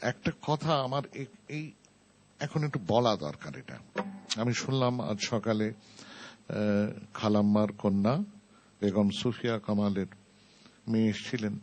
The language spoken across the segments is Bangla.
একটা কথা আমার এই এখন একটু বলা দরকার এটা। আমি শুনলাম আজ সকালে খালাম্মার কন্যা বেগম সুফিয়া কামালের মেয়ে এসেছিলেন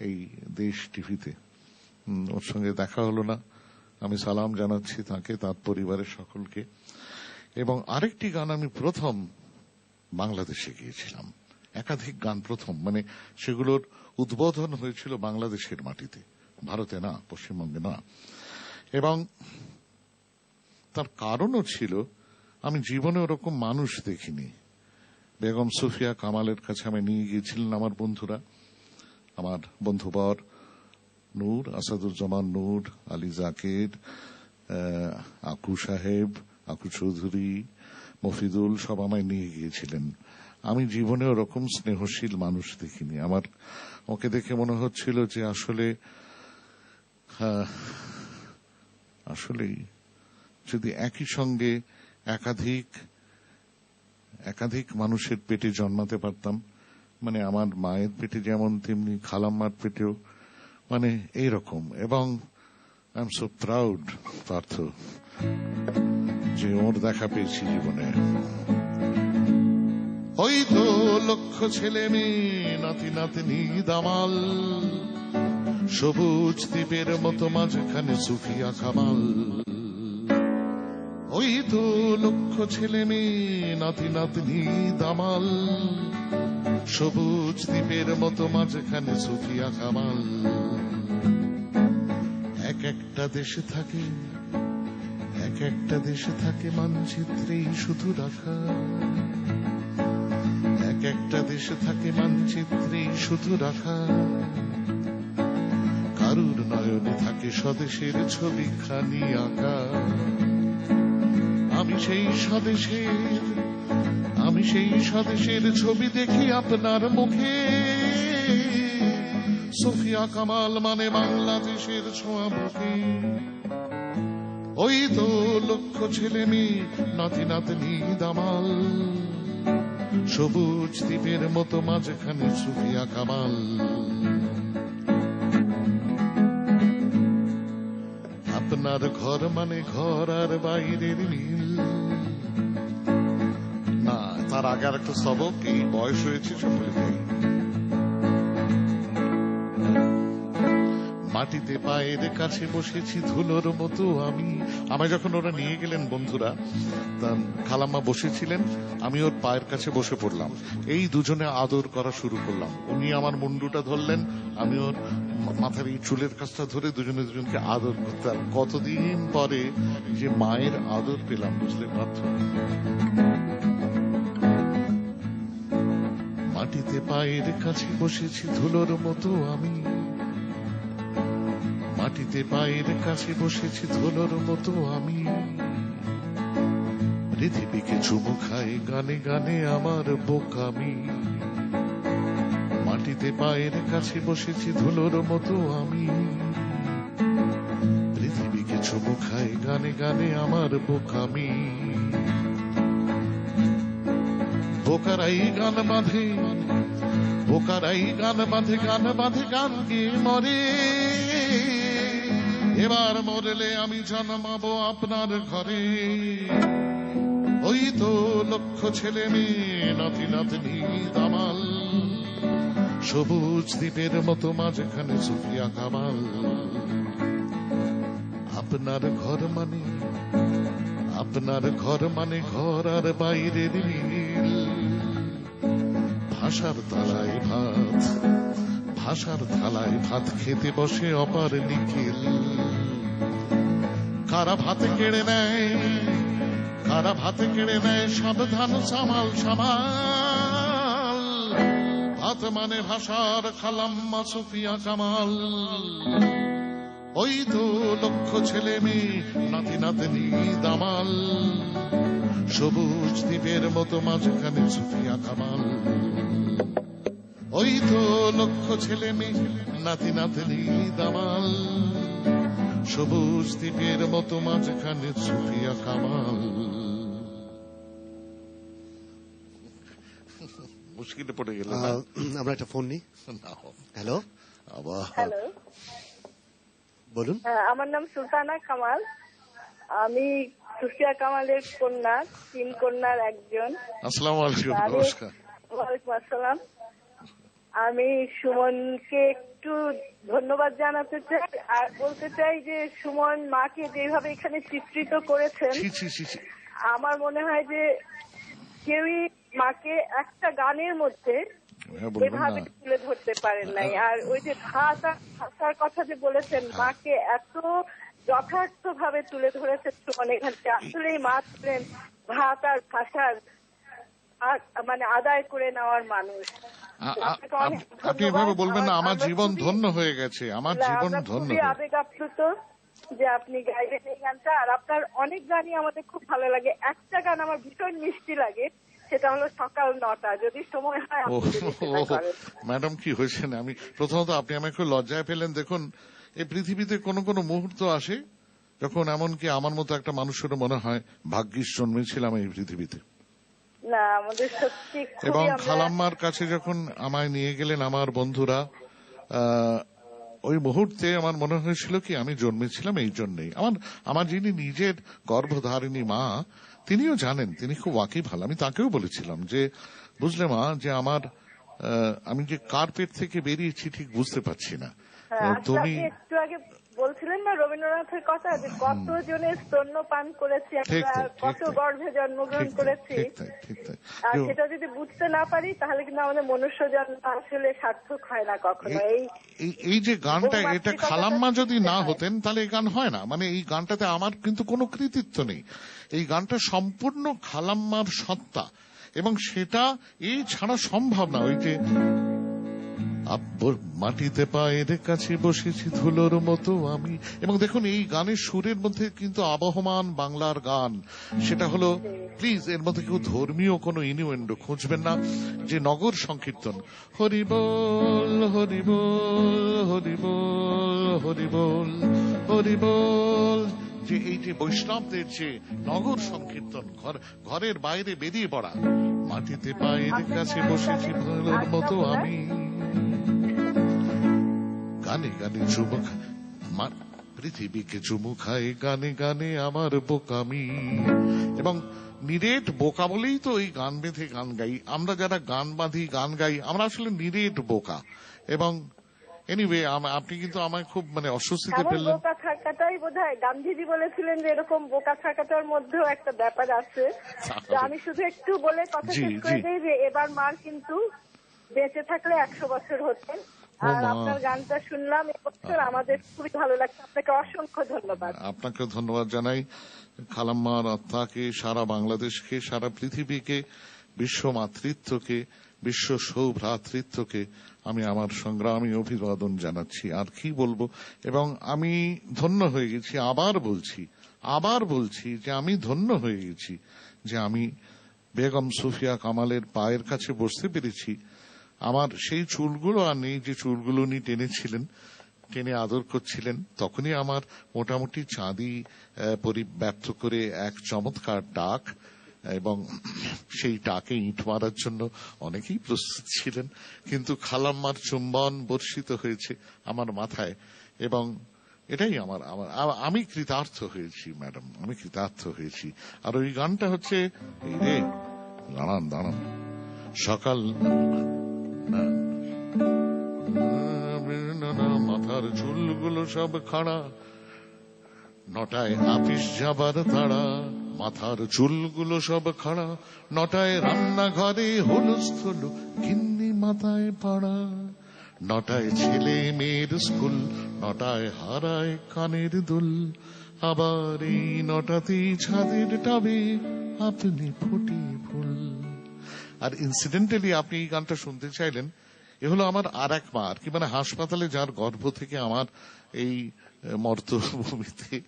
এই দেশ টিভিতে। ওর সঙ্গে দেখা হলো না। আমি সালাম জানাচ্ছি তাকে, তার পরিবারের সকলকে। এবং আরেকটি গান আমি প্রথম বাংলাদেশে গিয়েছিলাম। একাধিক গান প্রথম মানে সেগুলোর উদ্বোধন হয়েছিল বাংলাদেশের মাটিতে। ভারতে না, পশ্চিমবঙ্গে না। এবং তার কারণও ছিল, আমি জীবনে ওরকম মানুষ দেখিনি। বেগম সুফিয়া কামালের কাছে আমি নিয়ে গিয়েছিলেন আমার বন্ধুরা। আমার বন্ধুবর নূর, আসাদুজ্জামান নূর, আলী জাকির আকু সাহেব, আকু চৌধুরী, মফিদুল, সব আমায় নিয়ে গিয়েছিলেন। আমি জীবনে ওরকম স্নেহশীল মানুষ দেখিনি। আমার ওকে দেখে মনে হচ্ছিল যে আসলে হ্যাঁ, আসলেই যদি একই সঙ্গে একাধিক একাধিক মানুষের পেটে জন্মাতে পারতাম মানে আমার মায়ের পেটে যেমন তেমনি খালাম্মার পেটেও মানে এইরকম। এবং I am so proud Partha যে ওর দেখা পেয়েছি জীবনে। ওই তো লক্ষ ছেলে মেয়ে, নাতি নাতনি, দামাল। সবুজ দ্বীপের মতো মাঝখানে সুফিয়া কামাল ওই তো লক্ষ ছেলে মেয়ে, নাতি নাতনি, দামাল। সবুজ দ্বীপের মতো মাঝখানে সুফিয়া কামাল এক একটা দেশে থাকে, এক একটা দেশে থাকে মানচিত্রেই শুধু রাখা। এক একটা দেশে থাকে মানচিত্রেই শুধু রাখা। কারুর নয়নে থাকে স্বদেশের ছবি খানি আঁকা। আমি সেই স্বদেশের, আমি সেই স্বদেশের ছবি দেখি আপনার মুখে। সুফিয়া কামাল মানে বাংলাদেশের ছোঁয়া মুখে। ওই তো লক্ষ ছেলে মেয়ে, নাতি নাতনি দামাল। সবুজ দ্বীপের মতো মাঝখানে সুফিয়া কামাল। আপনার ঘর মানে ঘর আর বাইরের মিল। না, তার আগে আর একটা সবক, এই বয়স হয়েছে সকলে মাটিতে পায়ের কাছে বসেছি ধুলোর মতো আমি। আমায় যখন ওরা নিয়ে গেলেন বন্ধুরা খালাম্মা বসেছিলেন, আমি ওর পায়ের কাছে বসে পড়লাম। এই দুজনে আদর করা শুরু করলাম। উনি আমার মুন্ডুটা ধরলেন, আমি ওর মাথার এই চুলের কাছটা ধরে দুজনে দুজনকে আদর করতাম কতদিন পরে যে মায়ের আদর পেলাম, বুঝলে পারছ মাটিতে পায়ের কাছে বসেছি ধুলোর মতো আমি। মাটিতে পায়ের কাছে বসেছি ধুলোর মতো আমি। পৃথিবীকে চুমু খাই গানে গানে আমার বোকামি মাটিতে পায়ের কাছে বসেছি ধুলোর মতো আমি। পৃথিবীকে চুমু খাই গানে গানে আমার বোকামি বোকারাই গান বাঁধে, বোকারাই গান বাঁধে গান বাঁধে, গান গিয়ে মরে। এবার মরলে আমি জন্মাবো আপনার ঘরে। ওই তো লক্ষ ছেলে মেয়ে, নাতি নাতনি, দামাল। সবুজ দ্বীপের মতো মাঝখানে সুফিয়া কামাল। আপনার ঘর মানে আপনার ঘর মানে ঘর আর বাইরের মিল ভাষার তালায় ভাত, ভাষার থালায় ভাত খেতে বসে অপার নিখিল। কারা ভাত কেড়ে নেয়, কারা ভাত কেড়ে নেয়, সাবধান, সামাল সামাল। ভাত মানে ভাষার খালাম্মা সুফিয়া কামাল। ওই তো লক্ষ ছেলে মেয়ে নাতি নাতনি দামাল। সবুজ দ্বীপের মতো মাঝখানে সুফিয়া কামাল। ওই তো লক্ষ ছেলে মেয়ে নাতি নাতনি দামাল। সবুজ দ্বীপের মতো মাঝখানে সুফিয়া কামাল। মুশকিলে পড়ে গেল। আমরা একটা ফোন নিই। না, হ্যালো? আবার। হ্যালো? বলুন। হ্যাঁ, আমার নাম সুলতানা কামাল। আমি সুফিয়া কামালের কন্যা তিন কন্যার একজন। আসসালামু আলাইকুম আমি- নমস্কার। ওয়ালাইকুম আসসালাম। আমি সুমনকে একটু ধন্যবাদ জানাতে চাই আর বলতে চাই যে সুমন মাকে যেভাবে এখানে চিত্রিত করেছেন আমার মনে হয় যে কেউই মাকে একটা গানের মধ্যে এভাবে তুলে ধরতে পারেন নাই। আর ওই যে ভাষা ভাষার কথা যে বলেছেন মাকে এত যথার্থ ভাবে তুলে ধরেছেন সুমন এখানে আসলেই মা ছিলেন ভাত আর ভাষার মানে আদায় করে নেওয়ার মানুষ। আপনি এভাবে বলবেন না আমার জীবন ধন্য হয়ে গেছে আমার জীবন ধন্য আবেগ আপ্লুত যে আপনি গাইবেন এই গানটা। আর আপনার অনেক গানই আমাদের খুব ভালো লাগে। একটা গান আমার ভীষণ মিষ্টি লাগে। সেটা হলো সকাল নটা। যদি সময় হয়। ম্যাডাম কি হয়েছে আমি প্রথমত আপনি আমাকে লজ্জায় ফেলেন দেখুন এই পৃথিবীতে কোনো কোনো মুহূর্ত আসে যখন এমনকি আমার মতো একটা মানুষেরও মনে হয় ভাগ্যিস জন্মেছিলাম এই পৃথিবীতে। না আমাদের সত্যি এবং খালাম্মার কাছে যখন আমায় নিয়ে গেলেন আমার বন্ধুরা ওই মুহূর্তে আমার মনে হয়েছিল কি আমি জন্মেছিলাম এই জন্যই। আমার আমার যিনি নিজের গর্ভধারিণী মা তিনিও জানেন তিনি খুব ওয়াকি ভালো আমি তাকেও বলেছিলাম যে বুঝলে মা যে আমার আমি যে কার্পেট থেকে বেরিয়েছি ঠিক বুঝতে পারছি না। হ্যাঁ, তুমি একটু আগে বলছিলেন না রবীন্দ্রনাথের কথা যে কত জনের স্তন্য পান করেছি আমরা কত গর্ভে জন্মগ্রহণ করেছি। আর সেটা যদি বুঝতে না পারি তাহলে কিন্তু আমাদের মনুষ্য জন্ম আসলে সার্থক হয় না কখনো। এই এই এই যে গানটা এটা খালাম্মা যদি না হতেন তাহলে এই গান হয় না। মানে এই গানটাতে আমার কিন্তু কোনো কৃতিত্ব নেই। এই গানটা সম্পূর্ণ খালাম্মার সত্তা। এবং সেটা এই ছাড়া সম্ভব না। ওই যে আব্বর মাটিতে পায়ের কাছে বসেছি ধুলোর মতো আমি। এবং দেখুন, এই গানের সুরের মধ্যে কিন্তু আবহমান বাংলার গান। সেটা হলো প্লিজ এর মধ্যে কেউ ধর্মীয় কোনো ইনিউয়েন্ডো খুঁজবেন না। যে নগর সংকীর্তন হরিবল হরিবল হরিবল হরিবল হরিবল যে এই যে বৈষ্ণবদের যে নগর সংকীর্তন, ঘর, ঘরের বাইরে বেরিয়ে পড়া, মাটিতে পায়ের কাছে বসেছি ধুলোর মতো আমি। গানে গানে চুমু মা- পৃথিবীকে চুমু খায় গানে গানে আমার বোকামি। এবং নিরেট বোকা বলেই তো এই গান বেঁধে গান গাই। আমরা যারা গান বাঁধি গান গাই আমরা আসলে নিরেট বোকা। এবং এনিওয়ে আপনি কিন্তু আমায় খুব মানে অস্বস্তিতে ফেললেন। বোকা থাকাটাই বোধ হয় গান্ধীজি বলেছিলেন যে এরকম বোকা থাকাটার মধ্যেও একটা ব্যাপার আছে। আমি শুধু একটু বলে কথা শেষ করে দিই যে এবার মার কিন্তু বেঁচে থাকলে একশো বছর হতেন আর মা। আপনার গানটা শুনলাম এবছর আমাদের খুবই ভালো লাগছে। আপনাকে অসংখ্য ধন্যবাদ। আপনাকে ধন্যবাদ জানাই। খালাম্মার আত্মাকে সারা বাংলাদেশকে সারা পৃথিবীকে বিশ্ব মাতৃত্বকে বিশ্ব সৌভ্রাতৃত্বকে আমি আমার সংগ্রামী অভিবাদন জানাচ্ছি। আর কি বলব? এবং আমি ধন্য হয়ে গেছি আবার বলছি আবার বলছি যে আমি ধন্য হয়ে গেছি যে আমি বেগম সুফিয়া কামালের পায়ের কাছে বসতে পেরেছি। আমার সেই চুলগুলো আর নেই যে চুলগুলো উনি টেনেছিলেন, টেনে আদর করছিলেন, তখনই আমার মোটামুটি চাঁদি পরিব্যাপ্ত করে এক চমৎকার ডাক এবং সেই টাকে ইট মারার জন্য অনেকেই প্রস্তুত ছিলেন, কিন্তু খালাম্মার চুম্বন বর্ষিত হয়েছে আমার মাথায় এবং এটাই আমার আমার আমি কৃতার্থ হয়েছি, ম্যাডাম, আমি কৃতার্থ হয়েছি। আর ওই গানটা হচ্ছে, এই রে, দাঁড়ান দাঁড়ান, সকাল মাথার চুলগুলো সব খাড়া। নটায় আপিস যাবার তাড়া, মাথার চুলগুলো সব খাড়া। নটায় রান্নাঘরে হুলস্থুল, গিন্নি মাথায় পাড়া। নটায় ছেলে মেয়ের স্কুল, নটায় হারায় কানের দুল। আবার এই নটাতেই ছাদের টাবে আপনি ফুটি ফুল। আর ইনসিডেন্টালি আপনি এই গানটা শুনতে চাইলেন, এ হলো আমার আর এক মা, আর কি মানে হাসপাতালে যার গর্ভ থেকে আমার এই মর্তভূমিতে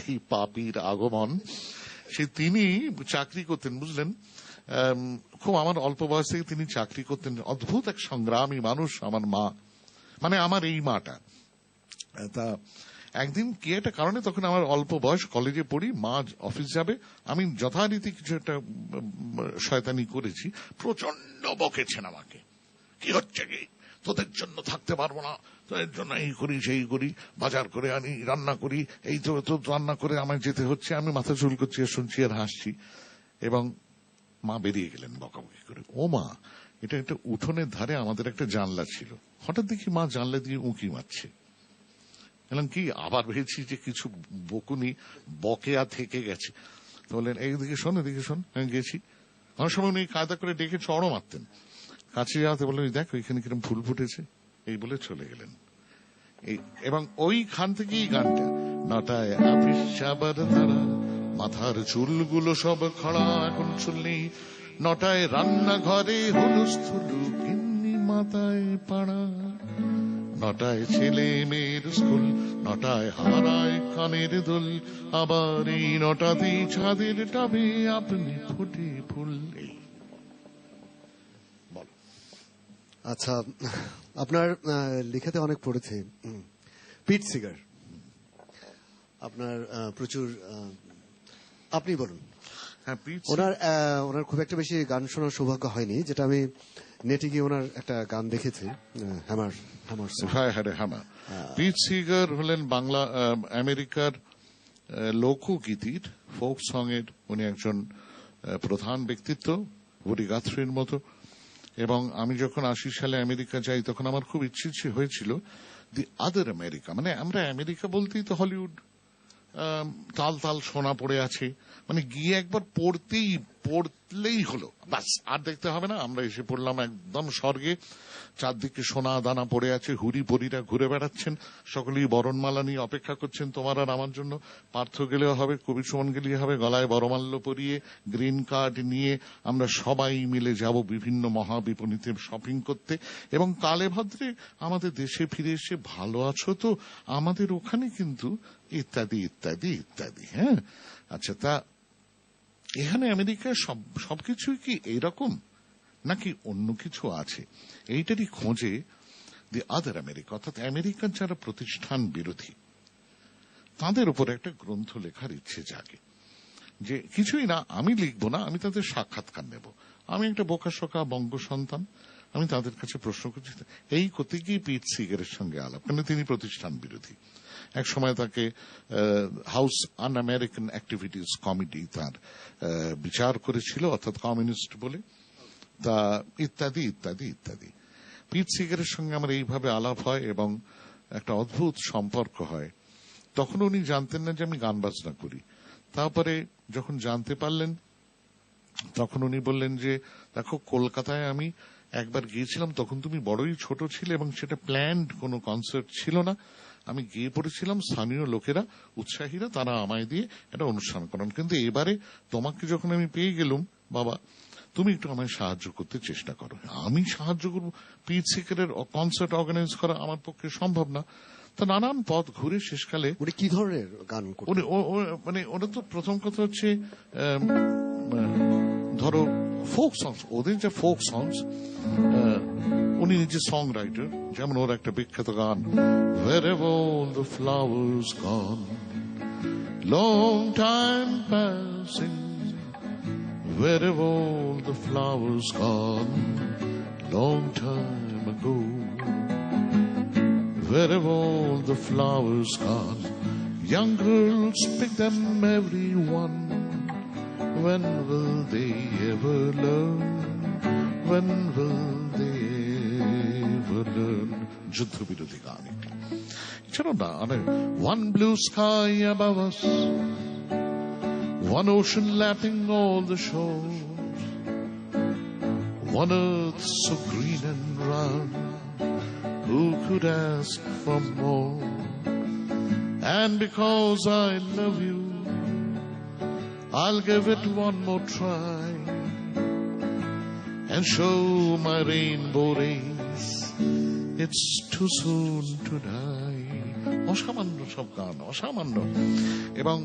এই পাপির আগমন, সে তিনি চাকরি করতেন, বুঝলেন? খুব আমার অল্প বয়স থেকে তিনি চাকরি করতেন, অদ্ভুত এক সংগ্রামী মানুষ আমার মা মানে আমার এই মাটা। তা একদিন কি একটা কারণে তখন আমার অল্প বয়স কলেজে পড়ি, মা অফিস যাবে, আমি যথারীতি কিছু একটা শয়তানি করেছি প্রচণ্ড বকেছেন আমাকে। কি হচ্ছে কি? তোদের জন্য থাকতে পারব না, তোদের জন্য এই করি, সেই করি, বাজার করে আনি, রান্না করি, এই তো তো রান্না করে আমায় যেতে হচ্ছে, আমি মাথা চুল করছি আর শুনছি আর হাসছি। এবং মা বেরিয়ে গেলেন বকাবকি করে। ও মা, এটা একটা উঠোনের ধারে আমাদের একটা জানলা ছিল। হঠাৎ দেখি মা জানলা দিয়ে উঁকি মারছে। কি আবার ভেবেছি যে কিছু বকুনি বকেয়া থেকে গেছে। তো বললেন এইদিকে শোন, এদিকে শোন, আমি গেছি। অনেক সময় উনি কায়দা করে ডেকে চড়ও মারতেন। কাছে যাওয়াতে বললেন দেখ, ওইখানে কিরম ফুল ফুটেছে। এই বলে চলে গেলেন। এবং ওইখান থেকেই গানটা, নটায় আপিস সাবার ধারা, মাথার চুলগুলো সব খড়া, এখন চুল নেই নটায় রান্নাঘরে হুলুস্থুলু, গিন্নি মাথায় পাড়া। নটায় ছেলে মেয়ের স্কুল নটায় হারায় কানের দোল। আবার এই নটাতেই ছাদের টাবে আপনি ফুটে ফুল। আচ্ছা আপনার লেখাতে অনেক পড়েছে। Pete Seeger. আপনার প্রচুর আপনি বলুন। হ্যাঁ ওনার ওনার খুব একটা বেশি গান শোনার সৌভাগ্য হয়নি যেটা আমি নেটে গিয়ে ওনার একটা গান দেখেছি। হায় হারে পিট সিগার হলেন বাংলা আমেরিকার লোকগীতির ফোক সং এর উনি একজন প্রধান ব্যক্তিত্ব বুড়ি গাথরির মতো। এবং আমি যখন আশি সালে আমেরিকা যাই, তখন আমার খুব ইচ্ছে ছি- হয়েছিল দি আদার আমেরিকা মানে আমরা আমেরিকা বলতেই তো হলিউড তাল তাল সোনা পড়ে আছে। মানে গিয়ে একবার পড়তেই পড়লেই হলো। বাস, আর দেখতে হবে না, আমরা এসে পড়লাম একদম স্বর্গে। চারদিকে সোনা দানা পড়ে আছে, হুরি পরিরা ঘুরে বেড়াচ্ছেন। সকলেই বরণমালা নিয়ে অপেক্ষা করছেন তোমার আর আমার জন্য। পার্থ গেলেও হবে কবি সুমন গেলেও হবে, গলায় বরমাল্য পরিয়ে গ্রিন কার্ড নিয়ে আমরা সবাই মিলে যাব বিভিন্ন মহাবিপণীতে শপিং করতে। এবং কালে ভদ্রে আমাদের দেশে ফিরে এসে, ভালো আছো তো? আমাদের ওখানে কিন্তু ইত্যাদি ইত্যাদি ইত্যাদি হ্যাঁ? আচ্ছা তা এখানে আমেরিকায় সব, সবকিছুই কি এইরকম? নাকি অন্য কিছু আছে? এইটারই খোঁজে দি আদার আমেরিকা অর্থাৎ আমেরিকার যারা প্রতিষ্ঠান বিরোধী, তাদের উপর একটা গ্রন্থ লেখার ইচ্ছে জাগে। যে কিছুই না, আমি লিখব না, আমি তাদের সাক্ষাৎকার নেব। আমি একটা বোকা বোকাশোকা বঙ্গ সন্তান, আমি তাদের কাছে প্রশ্ন করছি, এই করতে গিয়ে পিট সিগারের সঙ্গে আলাপ? কেন তিনি প্রতিষ্ঠান বিরোধী? এক সময় তাকে হাউস আন আমেরিকান অ্যাক্টিভিটিস কমিটি তার বিচার করেছিল, অর্থাৎ কমিউনিস্ট বলে। তা ইত্যাদি ইত্যাদি ইত্যাদি। পিট সিগারের সঙ্গে আমার এইভাবে আলাপ হয় এবং একটা অদ্ভুত সম্পর্ক হয়। তখন উনি জানতেন না যে আমি গান বাজনা করি। তারপরে যখন জানতে পারলেন, তখন উনি বললেন যে, দেখো, কলকাতায় আমি একবার গিয়েছিলাম, তখন তুমি বড়ই ছোট ছিলে এবং সেটা প্ল্যান্ড কোনো কনসার্ট ছিল না। আমি গিয়ে পড়েছিলাম স্থানীয় লোকেরা উৎসাহীরা তারা আমায় দিয়ে একটা অনুষ্ঠান করান। কিন্তু এবারে তোমাকে যখন আমি পেয়ে গেলুম বাবা তুমি একটু আমায় সাহায্য করতে চেষ্টা করো। আমি সাহায্য করব? পিট সিকারের কনসার্ট অর্গানাইজ করা আমার পক্ষে সম্ভব না। তা নানান পথ ঘুরে শেষকালে উনি কি ধরনের গান উনি মানে ওটা তো প্রথম কথা হচ্ছে ধরো ফোক সংস ওদের যে ফোক সংস উনি নিজে সং রাইটার যেমন ওর একটা বিখ্যাত গান Wherever all the flowers gone long time passing Wherever all the flowers gone long time ago Wherever all the flowers gone, young girls pick them every one. When will they ever learn? When will they ever learn? যুদ্ধ বিরোধী গান এটি এছাড়াও না মানে one blue sky above us one ocean lapping all the shores one earth so green and round who could ask for more? And because I love you, I'll give it one more try and show my rainbow rays it's too soon to die অসামান্য সব গান অসামান্য। এবং